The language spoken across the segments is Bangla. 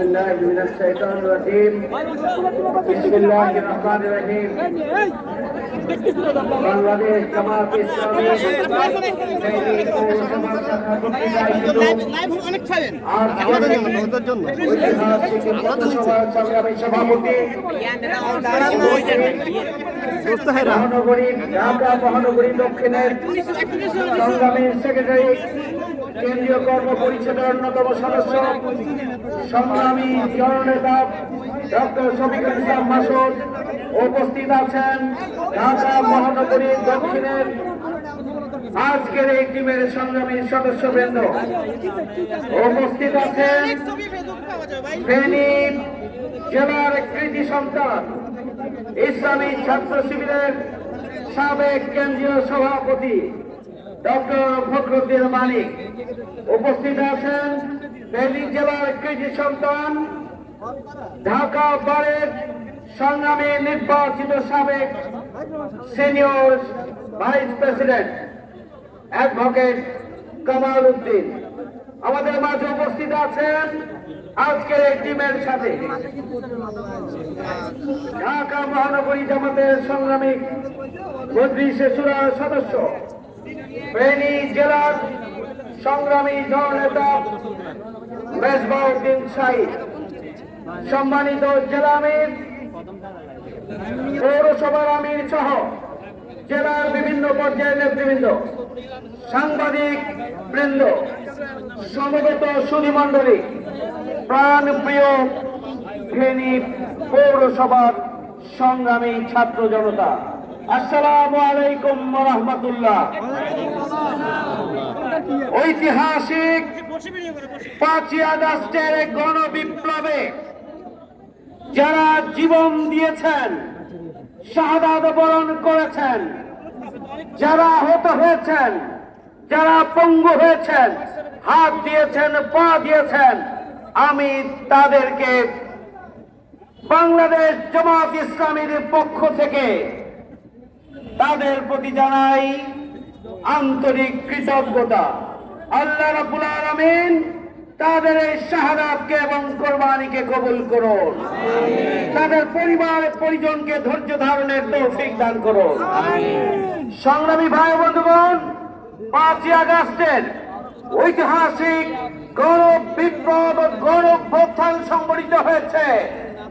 بالله من الشيطان الرجيم بسم الله الرحمن الرحيم বাংলাদেশ জামাত ইসলামী সৈনিক পৌরসভা শাখা কর্তৃক আয়োজিত অনেক ছাড়েন আজকের ঐতিহাসিক পৌরসভার সংগ্রামী সভাপতি মহানগরী ঢাকা মহানগরী দক্ষিণের সংগ্রামী সেক্রেটারি কেন্দ্রীয় কর্ম পরিষদের অন্যতম সদস্য, সংগ্রামী জননেতা ডক্টর শফিকুল ইসলাম মাসুদ, উপস্থিত আছেন ঢাকা মহানগরীর দক্ষিণের আজকের এই টিমের সংগ্রামী সদস্যবৃন্দ। উপস্থিত আছেন ফেনী জেলার কৃতি সন্তান, ইসলামী ছাত্র শিবিরের সাবেক কেন্দ্রীয় সভাপতি ডক্টর ফখরুদ্দিন মালিক। উপস্থিত আছেন ফেনী জেলার কৃতি সন্তান, ঢাকা বারের সংগ্রামী নির্বাচিত সাবেক senior vice president advocate Kamal Uddin. আমাদের মাঝে উপস্থিত আছেন আজকের এই টিমের সাথে ঢাকা মহানগরী জামাতের সংগ্রামী বদ্রী সুরার সদস্য জেলার সংগ্রামী জননেতা মেজবাউদ্দিন সাইদ সম্মানিত জেলা আমির, পৌরসভার আমির সহ জেলার বিভিন্ন পর্যায়ের নেতৃবৃন্দ, সাংবাদিক বৃন্দ, সমবেত সুধীমণ্ডলী প্রাণ প্রিয় ফেনী পৌরসভার সংগ্রামী ছাত্র জনতা। আসসালামু আলাইকুম রহমতুল্লাহ। ঐতিহাসিক পাঁচই আগস্টের গণ বিপ্লবে যারা জীবন দিয়েছেন, শাহাদাত বরণ করেছেন, যারা আহত হয়েছেন, যারা পঙ্গু হয়েছেন, হাত দিয়েছেন, পা দিয়েছেন, আমি তাদেরকে বাংলাদেশ জামাত ইসলামীর পক্ষ থেকে তাদের প্রতি জানাই আন্তরিক কৃতজ্ঞতা। আল্লাহ রাব্বুল আলামিন তাদের এই শাহাদাতকে এবং কোরবানিকে কবুল করুন। তাদের পরিবার পরিজনকে ধৈর্য ধারণের তৌফিক দান করুন। সংগ্রামী ভাই বন্ধুগণ পাঁচই আগস্টের ঐতিহাসিক গৌরব বিপ্লব গৌরব প্রত্যান সংগঠিত হয়েছে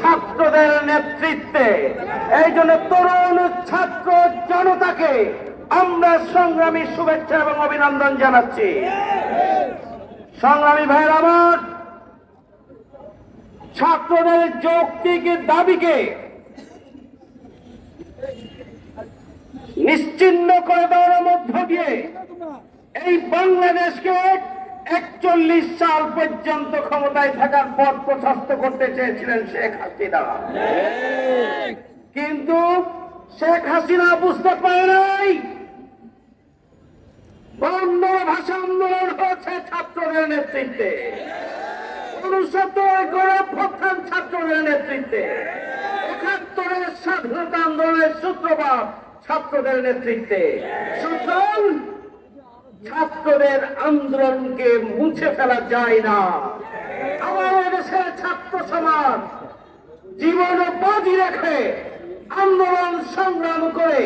ছাত্রদের নেতৃত্বে। এই জন্য তরুণ ছাত্র জনতাকে আমরা সংগ্রামী শুভেচ্ছা এবং অভিনন্দন জানাচ্ছি। সংগ্রামী ভাইয়ের আমার, ছাত্রদের যৌক্তিক দাবিকে নিশ্চিন্ন করে দেওয়ার মধ্য দিয়ে এই বাংলাদেশকে একচল্লিশ সাল পর্যন্ত ক্ষমতায় থাকার পথ প্রশস্ত করতে চেয়েছিলেন শেখ হাসিনা। কিন্তু শেখ হাসিনা বুঝতে পারে নাই। বন্ধ ভাষা আন্দোলন হয়েছে ছাত্রদের নেতৃত্বে। উনসত্তর গৌরব প্রধান ছাত্রদের নেতৃত্বে। একাত্তরের স্বাধীনতা আন্দোলনের সূত্রপাত ছাত্রদের নেতৃত্বে। সুতরাং ছাত্রদের আন্দোলনকে মুছে ফেলা যায় না। আমাদের দেশের ছাত্র সমাজ জীবন বাজি রেখে আন্দোলন সংগ্রাম করে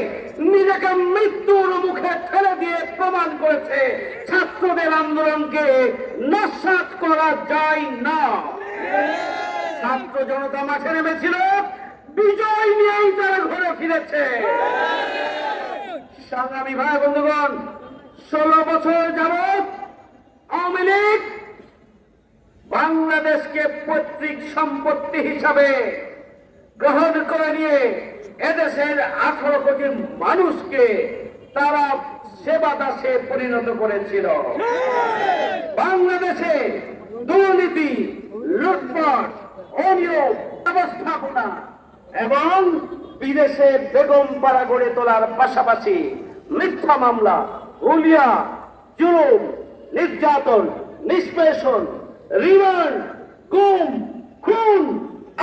নিজেকে মৃত্যুর মুখে ঠেলে দিয়ে প্রমাণ করেছে, ছাত্রদের আন্দোলনকে নস্বাত করা যায় না। ছাত্র জনতা মাঠে নেমেছিল, বিজয় নিয়েই তারা ঘরে ফিরেছে। সংগ্রামী ভাই, বন্ধুগণ ষোলো বছর যাবৎ আওয়ামী লীগ বাংলাদেশকে পৈতৃক সম্পত্তি হিসাবে গ্রহণ করে নিয়ে এদেশের আঠারো কোটি মানুষকে তারা সেবা দাসে পরিণত করেছিল। বাংলাদেশে দুর্নীতি, লুটপাট, অনিয়ম, ব্যবস্থাপনা এবং বিদেশে বেগম পাড়া গড়ে তোলার পাশাপাশি মিথ্যা মামলা হুলিয়া, জুলুম, নির্যাতন, নিষ্পেষণ, রিমান্ড, গুম, খুন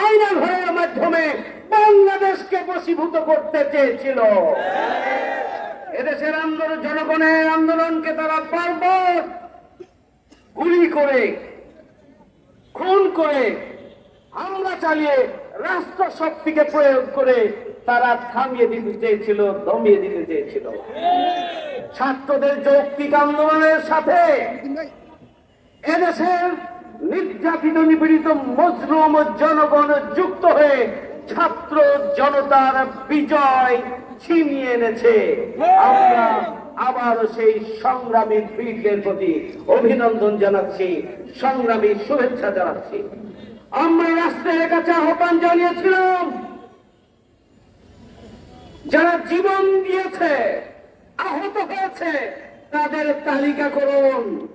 আইনা ঘরের মাধ্যমে বাংলাদেশকে বশীভূত করতে চেয়েছিল। এদেশের আন্দোলন জনগণের আন্দোলনকে তারা বারবার গুলি করে, খুন করে, হামলা চালিয়ে রাষ্ট্র শক্তিকে প্রয়োগ করে তারা থামিয়ে দিতে চেয়েছিল, দমিয়ে দিতে চেয়েছিল। ছাত্রদের যৌক্তিক আন্দোলনের সাথে এদেশের নির্যাতিত নিপীড়িত মজলুম জনগণ যুক্ত হয়ে ছাত্র জনতার বিজয় ছিনিয়ে এনেছে। আমরা আবারও সেই সংগ্রামী বীরদের প্রতি অভিনন্দন জানাচ্ছি সংগ্রামী শুভেচ্ছা জানাচ্ছি। আমরা রাষ্ট্রের কাছে আহ্বান জানিয়েছিলাম যারা জীবন দিয়েছে আহত হয়েছে। তাদের তালিকা করুন।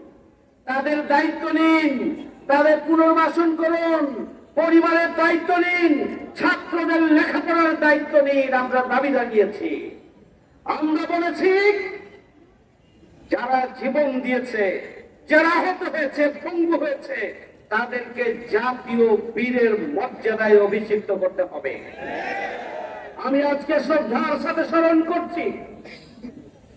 তাদের দায়িত্ব নিন। তাদের পুনর্বাসন করুন। পরিবারের দায়িত্ব নিন। ছাত্রদের লেখাপড়ার দায়িত্ব নিন। আমরা দাবি জানিয়েছি। আমরা বলেছি, যারা জীবন দিয়েছে, যারা আহত হয়েছে, পঙ্গু হয়েছে, তাদেরকে জাতীয় বীরের মর্যাদায় অভিষিক্ত করতে হবে। আমি আজকে শ্রদ্ধার সাথে স্মরণ করছি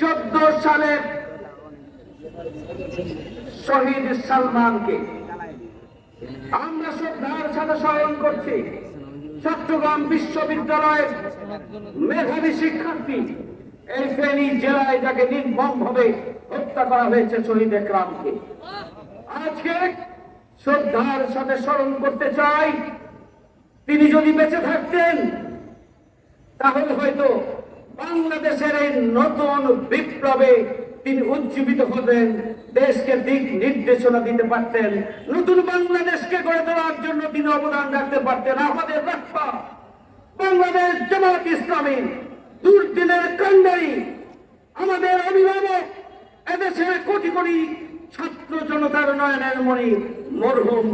চোদ্দ সালের শহীদ সালমানকে আমরা শ্রদ্ধার সাথে স্মরণ করছি। চট্টগ্রাম বিশ্ববিদ্যালয়ের মেধাবী শিক্ষার্থী এই ফেনী জেলায় যাকে নির্মম ভাবে হত্যা করা হয়েছে শহীদ একরামকে। আজকে শ্রদ্ধার সাথে স্মরণ করতে চাই। তিনি যদি বেঁচে থাকতেন, তাহলে হয়তো বাংলাদেশের এই নতুন বিপ্লবে তিনি উজ্জীবিত হতেন, দেশকে দিক নির্দেশনা দিতে পারতেন, নতুন বাংলাদেশকে গড়ে তোলার জন্য তিনি অবদান রাখতে পারতেন আমাদের রক্ষা বাংলাদেশ জামাত ইসলামী, দুর্দিনের কান্ডারি আমাদের অভিভাবক, এদেশের কোটি কোটি ছাত্র জনতার নয়নের মণি মরহুম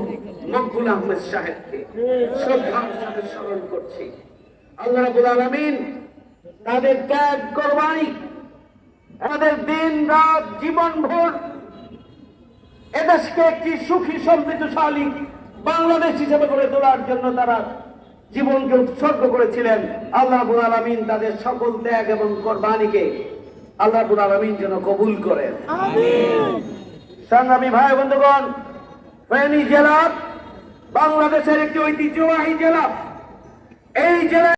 মকবুল আহমেদ সাহেবকে শ্রদ্ধার সাথে স্মরণ করছি। আল্লাহ রাবুল আলমিন তাদের ত্যাগ কোরবানি আমাদের দিন রাত জীবন ভোর। এদেশকে একটি সুখী সমৃদ্ধশালী বাংলাদেশ হিসেবে গড়ে তোলার জন্য তারা জীবনকে উৎসর্গ করেছিলেন। আল্লাহ আলমিন তাদের সকল ত্যাগ এবং কোরবানিকে আল্লাহ আলমিন যেন কবুল করেন। সংগ্রামী ভাই বন্ধুগণ ফেনী জেলা বাংলাদেশের একটি ঐতিহ্যবাহী জেলা। এই জেলা